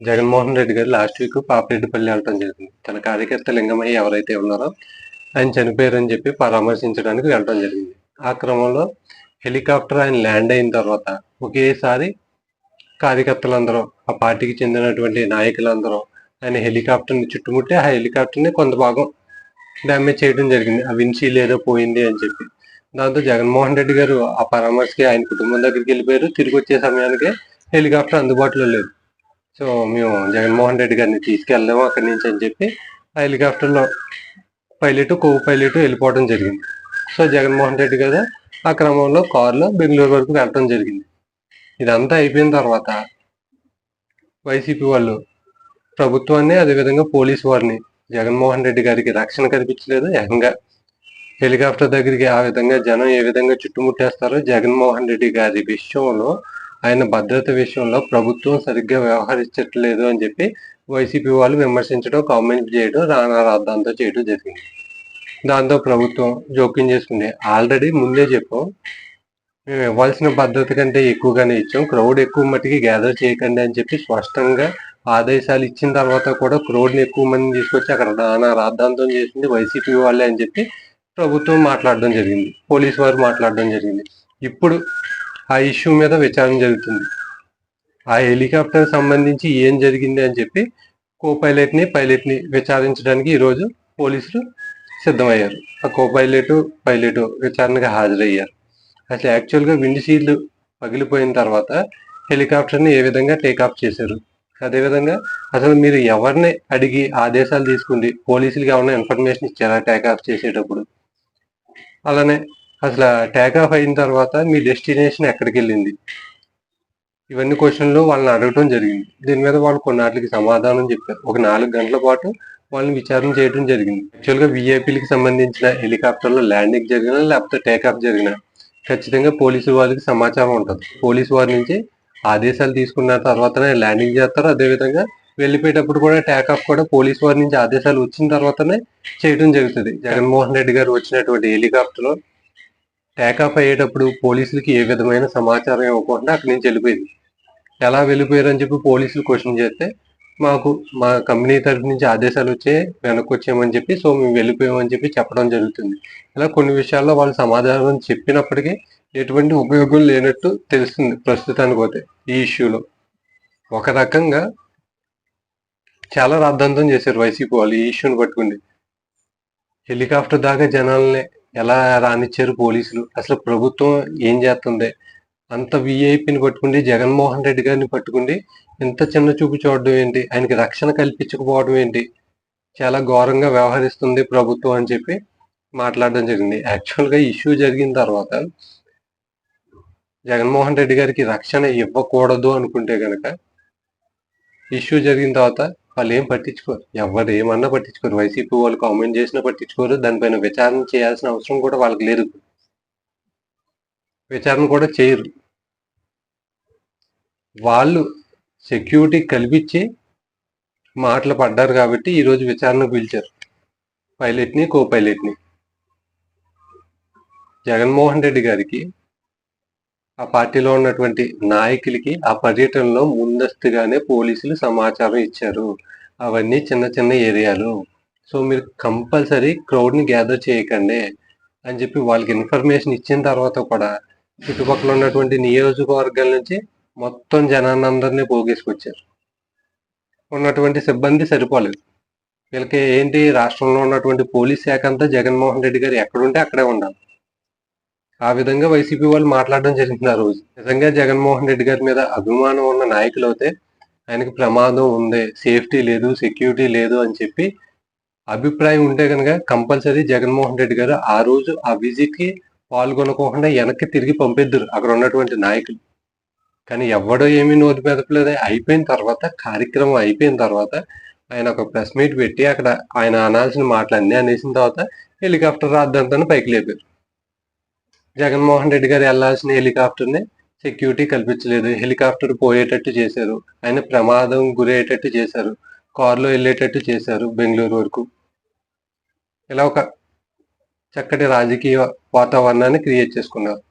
జగన్మోహన్ రెడ్డి గారు last week Papireddipalli వెళ్ళడం జరిగింది. తన కార్యకర్త లింగమయ్య ఎవరైతే ఉన్నారో ఆయన చనిపోయారని చెప్పి పరామర్శించడానికి వెళ్ళడం జరిగింది. ఆ క్రమంలో హెలికాప్టర్ ఆయన ల్యాండ్ అయిన తర్వాత ఒకేసారి కార్యకర్తలందరూ ఆ పార్టీకి చెందినటువంటి నాయకులందరూ ఆయన హెలికాప్టర్ని చుట్టుముట్టి ఆ హెలికాప్టర్ని కొంత భాగం డ్యామేజ్ చేయడం జరిగింది. ఆ విన్షీల్ ఏదో పోయింది అని చెప్పి. దాంతో జగన్మోహన్ రెడ్డి గారు ఆ పరామర్శకి ఆయన కుటుంబం దగ్గరికి వెళ్ళిపోయారు. తిరిగి వచ్చే సమయానికి హెలికాప్టర్ అందుబాటులో లేదు. సో మేము జగన్మోహన్ రెడ్డి గారిని తీసుకెళ్దాము అక్కడి నుంచి అని చెప్పి ఆ హెలికాప్టర్లో పైలట్ కో పైలట్ వెళ్ళిపోవడం జరిగింది. సో జగన్మోహన్ రెడ్డి గారు ఆ క్రమంలో కారులో బెంగళూరు వరకు వెళ్ళడం జరిగింది. ఇదంతా అయిపోయిన తర్వాత వైసీపీ వాళ్ళు ప్రభుత్వాన్ని అదేవిధంగా పోలీసు వారిని జగన్మోహన్ రెడ్డి గారికి రక్షణ కల్పించలేదు. ఏకంగా హెలికాప్టర్ దగ్గరికి ఆ విధంగా జనం ఏ విధంగా చుట్టుముట్టేస్తారో జగన్మోహన్ రెడ్డి గారి విషయంలో ఆయన భద్రత విషయంలో ప్రభుత్వం సరిగ్గా వ్యవహరించట్లేదు అని చెప్పి వైసీపీ వాళ్ళు విమర్శించడం కామెంట్ చేయడం రానా రాద్దాంతో చేయడం జరిగింది. దాంతో ప్రభుత్వం జోక్యం చేసుకుంది. ఆల్రెడీ ముందే చెప్పాం మేము ఇవ్వాల్సిన భద్రత కంటే ఎక్కువగానే ఇచ్చాం. క్రౌడ్ ఎక్కువ మట్టికి గ్యాదర్ చేయకండి అని చెప్పి స్పష్టంగా ఆదేశాలు ఇచ్చిన తర్వాత కూడా క్రౌడ్ని ఎక్కువ మందిని తీసుకొచ్చి అక్కడ నానా రాద్ధాంతం చేసింది వైసీపీ వాళ్ళే అని చెప్పి ప్రభుత్వం మాట్లాడడం జరిగింది. పోలీసు వారు మాట్లాడడం జరిగింది. ఇప్పుడు ఆ ఇష్యూ మీద విచారణ జరుగుతుంది. ఆ హెలికాప్టర్ సంబంధించి ఏం జరిగింది అని చెప్పి కో పైలట్ని పైలట్ని విచారించడానికి ఈరోజు పోలీసులు సిద్ధమయ్యారు. ఆ కో పైలట్ పైలట్ విచారణకు హాజరయ్యారు. అసలు యాక్చువల్గా విండ్ షీల్డ్ పగిలిపోయిన తర్వాత హెలికాప్టర్ని ఏ విధంగా టేకాఫ్ చేశారు? అదేవిధంగా అసలు మీరు ఎవరిని అడిగి ఆదేశాలు తీసుకుంది? పోలీసులకి ఏమైనా ఇన్ఫర్మేషన్ ఇచ్చారా టేకాఫ్ చేసేటప్పుడు? అలానే అసలు టేకాఫ్ అయిన తర్వాత మీ డెస్టినేషన్ ఎక్కడికి వెళ్ళింది? ఇవన్నీ క్వశ్చన్లు వాళ్ళని అడగటం జరిగింది. దీని మీద వాళ్ళు కొన్నాటికి సమాధానం చెప్పారు. ఒక నాలుగు గంటల పాటు వాళ్ళని విచారణ చేయడం జరిగింది. యాక్చువల్గా విఐపీలకి సంబంధించిన హెలికాప్టర్లో ల్యాండింగ్ జరిగినా లేకపోతే టేకాఫ్ జరిగినా ఖచ్చితంగా పోలీసు వాళ్ళకి సమాచారం ఉంటుంది. పోలీసు వారి నుంచి ఆదేశాలు తీసుకున్న తర్వాతనే ల్యాండింగ్ చేస్తారు. అదేవిధంగా వెళ్ళిపోయేటప్పుడు కూడా టేకాఫ్ కూడా పోలీసు వారి నుంచి ఆదేశాలు వచ్చిన తర్వాతనే చేయడం జరుగుతుంది. జగన్మోహన్ రెడ్డి గారు వచ్చినటువంటి హెలికాప్టర్లో టేకాఫ్ అయ్యేటప్పుడు పోలీసులకి ఏ విధమైన సమాచారం ఇవ్వకుండా అక్కడి నుంచి వెళ్ళిపోయింది. ఎలా వెళ్ళిపోయారని చెప్పి పోలీసులు క్వశ్చన్ చేస్తే మాకు మా కంపెనీ తరఫు నుంచి ఆదేశాలు వచ్చే వెనక్కి వచ్చామని చెప్పి సో మేము వెళ్ళిపోయామని చెప్పి చెప్పడం జరుగుతుంది. ఇలా కొన్ని విషయాల్లో వాళ్ళు సమాధానం చెప్పినప్పటికీ ఎటువంటి ఉపయోగం లేనట్టు తెలుస్తుంది ప్రస్తుతానికి పోతే ఈ ఇష్యూలో. ఒక రకంగా చాలా రాద్ధాంతం చేశారు వైసీపీ వాళ్ళు ఈ ఇష్యూని పట్టుకుంది హెలికాప్టర్ దాకా జనాలనే ఎలా రానిచ్చారు పోలీసులు? అసలు ప్రభుత్వం ఏం చేస్తుంది? అంత విఐపిని పట్టుకుండి జగన్మోహన్ రెడ్డి గారిని పట్టుకుండి ఇంత చిన్న చూపు చూడడం ఏంటి? ఆయనకి రక్షణ కల్పించకపోవడం ఏంటి? చాలా ఘోరంగా వ్యవహరిస్తుంది ప్రభుత్వం అని చెప్పి మాట్లాడడం జరిగింది. యాక్చువల్గా ఇష్యూ జరిగిన తర్వాత జగన్మోహన్ రెడ్డి గారికి రక్షణ ఇవ్వకూడదు అనుకుంటే కనుక ఇష్యూ జరిగిన తర్వాత వాళ్ళు ఏం పట్టించుకోరు. ఎవరు ఏమన్నా పట్టించుకోరు. వైసీపీ వాళ్ళు కామెంట్ చేసినా పట్టించుకోరు. దానిపైన విచారణ చేయాల్సిన అవసరం కూడా వాళ్ళకి లేదు. విచారణ కూడా చేయరు. వాళ్ళు సెక్యూరిటీ కల్పించి మాటలు పడ్డారు కాబట్టి ఈరోజు విచారణకు పిలిచారు. పైలట్ని కో పైలట్ని జగన్మోహన్ రెడ్డి గారికి ఆ పార్టీలో ఉన్నటువంటి నాయకులకి ఆ పర్యటనలో ముందస్తుగానే పోలీసులు సమాచారం ఇచ్చారు. అవన్నీ చిన్న చిన్న ఏరియాలు. సో మీరు కంపల్సరీ క్రౌడ్ని గ్యాదర్ చేయకండి అని చెప్పి వాళ్ళకి ఇన్ఫర్మేషన్ ఇచ్చిన తర్వాత కూడా చుట్టుపక్కల ఉన్నటువంటి నియోజకవర్గాల నుంచి మొత్తం జనాన్ని పోగేసుకొచ్చారు. ఉన్నటువంటి సిబ్బంది సరిపోలేదు. వీళ్ళకి ఏంటి రాష్ట్రంలో ఉన్నటువంటి పోలీస్ శాఖ అంతా జగన్మోహన్ రెడ్డి గారు ఎక్కడుంటే అక్కడే ఉండాలి. ఆ విధంగా వైసీపీ వాళ్ళు మాట్లాడడం జరిగింది ఆ రోజు. నిజంగా జగన్మోహన్ రెడ్డి గారి మీద అభిమానం ఉన్న నాయకులు అయితే ఆయనకి ప్రమాదం ఉంది సేఫ్టీ లేదు సెక్యూరిటీ లేదు అని చెప్పి అభిప్రాయం ఉంటే కనుక కంపల్సరీ జగన్మోహన్ రెడ్డి గారు ఆ రోజు ఆ విజిట్కి పాల్గొనకోకుండా వెనక్కి తిరిగి పంపిద్దరు అక్కడ ఉన్నటువంటి నాయకులు. కానీ ఎవడో ఏమీ నోటి పెదపలేదు అయిపోయిన తర్వాత కార్యక్రమం అయిపోయిన తర్వాత ఆయన ఒక ప్రెస్ మీట్ పెట్టి అక్కడ ఆయన అనాల్సిన మాటలన్నీ అనేసిన తర్వాత హెలికాప్టర్ రాద్దంతా పైకి లేపారు. జగన్మోహన్ రెడ్డి గారు వెళ్ళాల్సిన హెలికాప్టర్ని సెక్యూరిటీ కల్పించలేదు. హెలికాప్టర్ పోయేటట్టు చేశారు. ఆయన ప్రమాదం గురయ్యేటట్టు చేశారు. కారులో వెళ్ళేటట్టు చేశారు బెంగళూరు వరకు. ఇలా ఒక చక్కటి రాజకీయ వాతావరణాన్ని క్రియేట్ చేసుకున్నారు.